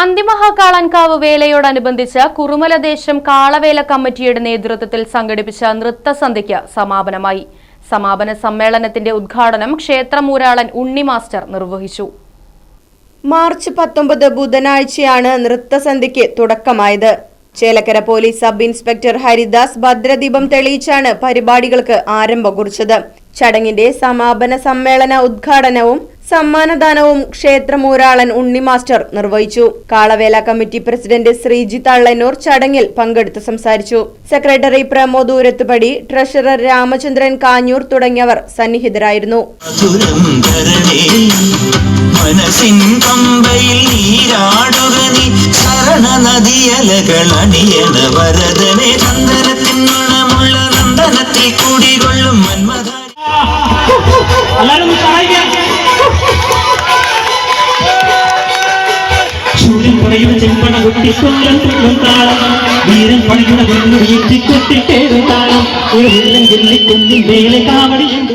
അന്തിമഹാകാളൻകാവ് വേലയോടനുബന്ധിച്ച് കുറുമലദേശം കാളവേല കമ്മിറ്റിയുടെ നേതൃത്വത്തിൽ സംഘടിപ്പിച്ച നൃത്തസന്ധ്യയ്ക്ക് സമാപനമായി. സമാപന സമ്മേളനത്തിന്റെ ഉദ്ഘാടനം ക്ഷേത്രമൂരാളൻ ഉണ്ണി മാസ്റ്റർ നിർവഹിച്ചു. മാർച്ച് പത്തൊമ്പത് ബുധനാഴ്ചയാണ് നൃത്തസന്ധ്യയ്ക്ക് തുടക്കമായത്. Chelakkara police sub inspector Haridas ഭദ്രദീപം തെളിയിച്ചാണ് പരിപാടികൾക്ക് ആരംഭം കുറിച്ചത്. ചടങ്ങിന്റെ സമാപന സമ്മേളന ഉദ്ഘാടനവും സമ്മാനദാനവും ക്ഷേത്രമൂരാളൻ ഉണ്ണി മാസ്റ്റർ നിർവഹിച്ചു. കാളവേല കമ്മിറ്റി പ്രസിഡന്റ് ശ്രീജിത്ത് അള്ളന്നൂർ ചടങ്ങിൽ പങ്കെടുത്ത് സംസാരിച്ചു. സെക്രട്ടറി പ്രമോദ് ഊരത്തുപടി ട്രഷറർ രാമചന്ദ്രൻ കാഞ്ഞൂർ തുടങ്ങിയവർ സന്നിഹിതരായിരുന്നു. തുരന്തരണേ മനസ്സിൻ പമ്പയിൽ നീരാടുക നീ ശരണ നദിയലകൾ അണിയണ വരദനെ ചന്ദനത്തിൻ നന്ദനത്തിൽ കൂടികൊള്ളും മന്മത എല്ലാരും ചൂടിൽ കുറയുന്ന ചെമ്പട കുട്ടി താളം. വീരൻ പണിയുടെ വെള്ളു വീട്ടി കൊട്ടിട്ടേറും താളം. ഒരു വെള്ളം ചൊല്ലി കുന്നിൻ വേലെ കാവടിയുണ്ട്